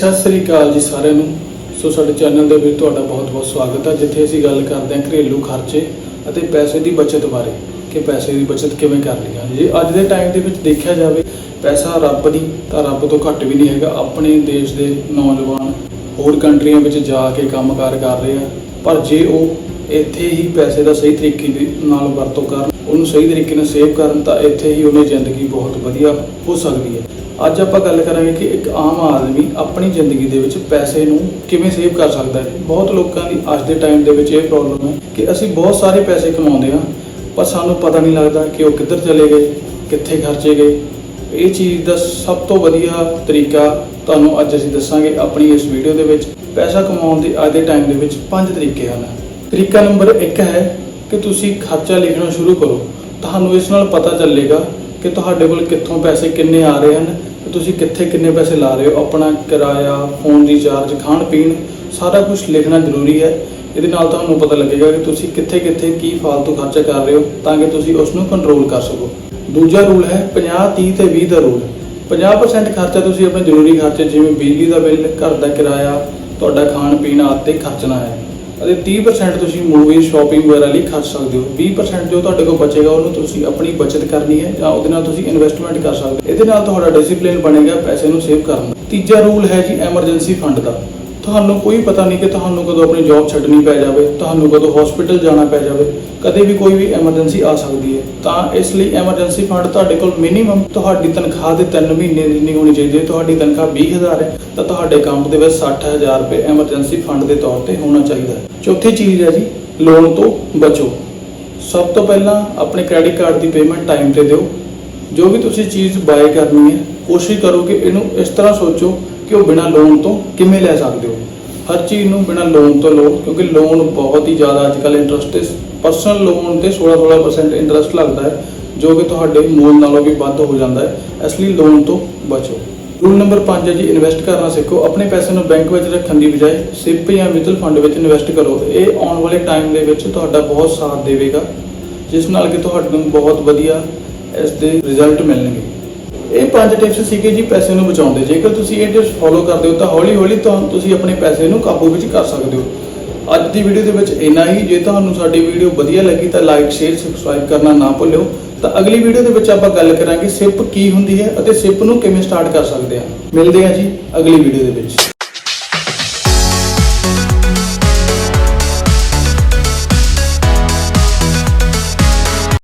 ਸਤਿ ਸ੍ਰੀ ਅਕਾਲ ਜੀ ਸਾਰਿਆਂ ਨੂੰ। ਸੋ ਸਾਡੇ ਚੈਨਲ ਦੇ ਵਿੱਚ ਤੁਹਾਡਾ ਬਹੁਤ-ਬਹੁਤ ਸਵਾਗਤ ਹੈ, ਜਿੱਥੇ ਅਸੀਂ ਗੱਲ ਕਰਦੇ ਹਾਂ ਘਰੇਲੂ ਖਰਚੇ ਅਤੇ ਪੈਸੇ ਦੀ ਬਚਤ ਬਾਰੇ ਕਿ ਪੈਸੇ ਦੀ ਬਚਤ ਕਿਵੇਂ ਕਰਨੀ ਹੈ ਜੇ ਅੱਜ ਦੇ ਟਾਈਮ ਦੇ ਵਿੱਚ ਦੇਖਿਆ ਜਾਵੇ, ਪੈਸਾ ਰੱਬ ਦੀ ਤਾਂ ਰੱਬ ਤੋਂ ਘੱਟ ਵੀ ਨਹੀਂ ਹੈਗਾ। ਆਪਣੇ ਦੇਸ਼ ਦੇ ਨੌਜਵਾਨ ਹੋਰ ਕੰਟਰੀਆਂ ਵਿੱਚ ਜਾ ਕੇ ਕੰਮਕਾਰ ਕਰ ਰਹੇ ਆ। ਪਰ ਜੇ ਉਹ ਇੱਥੇ ਹੀ ਪੈਸੇ ਦਾ ਸਹੀ ਤਰੀਕੇ ਦੇ ਨਾਲ ਵਰਤੋਂ ਕਰਨ, ਉਹਨੂੰ ਸਹੀ ਤਰੀਕੇ ਨਾਲ ਸੇਵ ਕਰਨ, ਤਾਂ ਇੱਥੇ ਹੀ ਉਹਨੇ ਜ਼ਿੰਦਗੀ ਬਹੁਤ ਵਧੀਆ ਹੋ ਸਕਦੀ ਹੈ। ਅੱਜ ਆਪਾਂ ਗੱਲ ਕਰਾਂਗੇ ਕਿ ਇੱਕ ਆਮ ਆਦਮੀ ਆਪਣੀ ਜ਼ਿੰਦਗੀ ਦੇ ਵਿੱਚ ਪੈਸੇ ਨੂੰ ਕਿਵੇਂ ਸੇਵ ਕਰ ਸਕਦਾ ਹੈ। ਬਹੁਤ ਲੋਕਾਂ ਦੀ ਅੱਜ ਦੇ ਟਾਈਮ ਦੇ ਵਿੱਚ ਇਹ ਪ੍ਰੋਬਲਮ ਹੈ ਕਿ ਅਸੀਂ ਬਹੁਤ ਸਾਰੇ ਪੈਸੇ ਕਮਾਉਂਦੇ ਹਾਂ, ਪਰ ਸਾਨੂੰ ਪਤਾ ਨਹੀਂ ਲੱਗਦਾ ਕਿ ਉਹ ਕਿੱਧਰ ਚਲੇ ਗਏ, ਕਿੱਥੇ ਖਰਚੇ ਗਏ। ਇਹ ਚੀਜ਼ ਦਾ ਸਭ ਤੋਂ ਵਧੀਆ ਤਰੀਕਾ ਤੁਹਾਨੂੰ ਅੱਜ ਅਸੀਂ ਦੱਸਾਂਗੇ ਆਪਣੀ ਇਸ ਵੀਡੀਓ ਦੇ ਵਿੱਚ। ਪੈਸਾ ਕਮਾਉਣ ਦੇ ਅੱਜ ਦੇ ਟਾਈਮ ਦੇ ਵਿੱਚ ਪੰਜ ਤਰੀਕੇ ਹਨ। ਤਰੀਕਾ ਨੰਬਰ 1 ਹੈ ਕਿ ਤੁਸੀਂ ਖਰਚਾ ਲਿਖਣਾ ਸ਼ੁਰੂ ਕਰੋ। ਤੁਹਾਨੂੰ ਇਸ ਨਾਲ ਪਤਾ ਚੱਲੇਗਾ ਕਿ ਤੁਹਾਡੇ ਕੋਲ ਕਿੱਥੋਂ ਪੈਸੇ ਕਿੰਨੇ ਆ ਰਹੇ ਹਨ ਤੁਸੀਂ ਕਿੱਥੇ ਕਿੰਨੇ ਪੈਸੇ ਲਾ ਰਹੇ ਹੋ, ਆਪਣਾ ਕਿਰਾਇਆ ਫੋਨ ਰੀਚਾਰਜ ਖਾਣ ਪੀਣ, ਸਾਰਾ ਕੁਝ ਲਿਖਣਾ ਜ਼ਰੂਰੀ ਹੈ। ਇਹਦੇ ਨਾਲ ਤੁਹਾਨੂੰ ਪਤਾ ਲੱਗੇਗਾ ਕਿ ਤੁਸੀਂ ਕਿੱਥੇ ਕਿੱਥੇ ਕੀ ਫालतू ਖਰਚਾ ਕਰ ਰਹੇ ਹੋ, ਤਾਂ ਕਿ ਤੁਸੀਂ ਉਸ ਨੂੰ ਕੰਟਰੋਲ ਕਰ ਸਕੋ। ਦੂਜਾ ਰੂਲ ਹੈ 50 30 ਤੇ 20 ਦਾ ਰੂਲ 50% ਖਰਚਾ ਤੁਸੀਂ ਆਪਣੇ ਜ਼ਰੂਰੀ ਖਰਚੇ, ਜਿਵੇਂ ਬਿਜਲੀ ਦਾ ਬਿੱਲ, ਘਰ ਦਾ ਕਿਰਾਇਆ, ਤੁਹਾਡਾ ਖਾਣ ਪੀਣ ਆਦਿ ਤੇ ਖਰਚਣਾ ਹੈ। ਅਤੇ 30% ਤੁਸੀਂ ਮੂਵੀ ਸ਼ਾਪਿੰਗ ਵਗੈਰਾ ਲਈ ਖਰਚ ਸਕਦੇ ਹੋ। 20% ਜੋ ਤੁਹਾਡੇ ਕੋਲ ਬਚੇਗਾ, ਉਹਨੂੰ ਤੁਸੀਂ ਆਪਣੀ ਬਚਤ ਕਰਨੀ ਹੈ ਜਾਂ ਉਹਦੇ ਨਾਲ ਤੁਸੀਂ ਇਨਵੈਸਟਮੈਂਟ ਕਰ ਸਕਦੇ ਹੋ। ਇਹਦੇ ਨਾਲ ਤੁਹਾਡਾ ਡਿਸਪਲਿਨ ਬਣੇਗਾ, ਪੈਸੇ ਨੂੰ ਸੇਵ ਕਰਨ ਦਾ। ਤੀਜਾ ਰੂਲ ਹੈ ਜੀ ਐਮਰਜੈਂਸੀ ਫੰਡ ਦਾ। ਤੁਹਾਨੂੰ ਕੋਈ ਪਤਾ ਨਹੀਂ ਕਿ ਤੁਹਾਨੂੰ ਕਦੋਂ ਆਪਣੀ ਜੌਬ ਛੱਡਣੀ ਪੈ ਜਾਵੇ, ਤੁਹਾਨੂੰ ਕਦੋਂ ਹਸਪੀਟਲ ਜਾਣਾ ਪੈ ਜਾਵੇ, ਕਦੇ ਵੀ ਕੋਈ ਵੀ ਐਮਰਜੈਂਸੀ ਆ ਸਕਦੀ ਹੈ। ਤਾਂ ਇਸ ਲਈ ਐਮਰਜੈਂਸੀ ਫੰਡ ਤੁਹਾਡੇ ਕੋਲ ਮਿਨੀਮਮ ਤੁਹਾਡੀ ਤਨਖਾਹ ਦੇ 3 ਮਹੀਨੇ ਦੀ ਨਹੀਂ ਹੋਣੀ ਚਾਹੀਦੀ, ਤੁਹਾਡੀ ਤਨਖਾਹ 20000 ਹੈ, ਤਾਂ ਤੁਹਾਡੇ ਅਕਾਊਂਟ ਦੇ ਵਿੱਚ 60000 ਰੁਪਏ ਐਮਰਜੈਂਸੀ ਫੰਡ ਦੇ ਤੌਰ ਤੇ ਹੋਣਾ ਚਾਹੀਦਾ ਹੈ। ਚੌਥੀ ਚੀਜ਼ ਹੈ ਜੀ ਲੋਨ ਤੋਂ ਬਚੋ। ਸਭ ਤੋਂ ਪਹਿਲਾਂ ਆਪਣੇ ਕ੍ਰੈਡਿਟ ਕਾਰਡ ਦੀ ਪੇਮੈਂਟ ਟਾਈਮ ਤੇ ਦਿਓ। ਜੋ ਵੀ ਤੁਸੀਂ ਚੀਜ਼ ਬਾਏ ਕਰਨੀ ਹੈ, ਕੋਸ਼ਿਸ਼ ਕਰੋ ਕਿ ਇਹਨੂੰ ਇਸ ਤਰ੍ਹਾਂ ਸੋਚੋ ਕਿ ਉਹ ਬਿਨਾਂ ਲੋਨ ਤੋਂ? ਕਿਵੇਂ ਲੈ ਸਕਦੇ ਹੋ? ਹਰ ਚੀਜ਼ ਨੂੰ ਬਿਨਾਂ ਲੋਨ ਤੋਂ ਲਓ, ਕਿਉਂਕਿ ਲੋਨ ਬਹੁਤ ਹੀ ਜ਼ਿਆਦਾ ਅੱਜਕੱਲ ਇੰਟਰਸਟ ਇਸ ਪਰਸਨਲ ਲੋਨ ਤੇ 16-16% ਇੰਟਰਸਟ ਲੱਗਦਾ ਹੈ, ਜੋ ਕਿ ਤੁਹਾਡੇ ਮੂਲ ਨਾਲੋਂ ਵੀ ਵੱਧ ਹੋ ਜਾਂਦਾ ਹੈ। ਇਸ ਲਈ ਲੋਨ ਤੋਂ ਬਚੋ। ਰੂਲ ਨੰਬਰ 5 ਹੈ ਜੀ ਇਨਵੈਸਟ ਕਰਨਾ ਸਿੱਖੋ। ਆਪਣੇ ਪੈਸੇ ਨੂੰ ਬੈਂਕ ਵਿੱਚ ਰੱਖਣ ਦੀ ਬਜਾਏ ਸਿਪ ਜਾਂ ਮਿਊਚੁਅਲ ਫੰਡ ਵਿੱਚ ਇਨਵੈਸਟ ਕਰੋ। ਇਹ ਆਉਣ ਵਾਲੇ ਟਾਈਮ ਦੇ ਵਿੱਚ ਤੁਹਾਡਾ ਬਹੁਤ ਸਾਥ ਦੇਵੇਗਾ, ਜਿਸ ਨਾਲ ਕਿ ਤੁਹਾਨੂੰ ਬਹੁਤ ਵਧੀਆ ਇਸ ਦੇ ਰਿਜ਼ਲਟ ਮਿਲਣਗੇ। ਇਹ ਪੰਜ ਟਿਪਸ ਸੀਗੇ ਜੀ ਪੈਸੇ ਨੂੰ ਬਚਾਉਂਦੇ ਜੇਕਰ ਤੁਸੀਂ ਇਹ ਟਿਪਸ ਫੋਲੋ ਕਰਦੇ ਹੋ ਤਾਂ ਹੌਲੀ ਹੌਲੀ ਤੁਹਾਨੂੰ ਤੁਸੀਂ ਆਪਣੇ ਪੈਸੇ ਨੂੰ ਕਾਬੂ ਵਿੱਚ ਕਰ ਸਕਦੇ ਹੋ। ਅੱਜ ਦੀ ਵੀਡੀਓ ਦੇ ਵਿੱਚ ਇੰਨਾ ਹੀ। ਜੇ ਤੁਹਾਨੂੰ ਸਾਡੀ ਵੀਡੀਓ ਵਧੀਆ ਲੱਗੀ ਤਾਂ ਲਾਈਕ ਸ਼ੇਅਰ ਸਬਸਕ੍ਰਾਈਬ ਕਰਨਾ ਨਾ ਭੁੱਲਿਓ। ਤਾਂ ਅਗਲੀ ਵੀਡੀਓ ਦੇ ਵਿੱਚ ਆਪਾਂ ਗੱਲ ਕਰਾਂਗੇ ਸਿਪ ਕੀ ਹੁੰਦੀ ਹੈ ਅਤੇ ਸਿਪ ਨੂੰ ਕਿਵੇਂ ਸਟਾਰਟ ਕਰ ਸਕਦੇ ਹਾਂ। ਮਿਲਦੇ ਹਾਂ ਜੀ ਅਗਲੀ ਵੀਡੀਓ ਦੇ ਵਿੱਚ।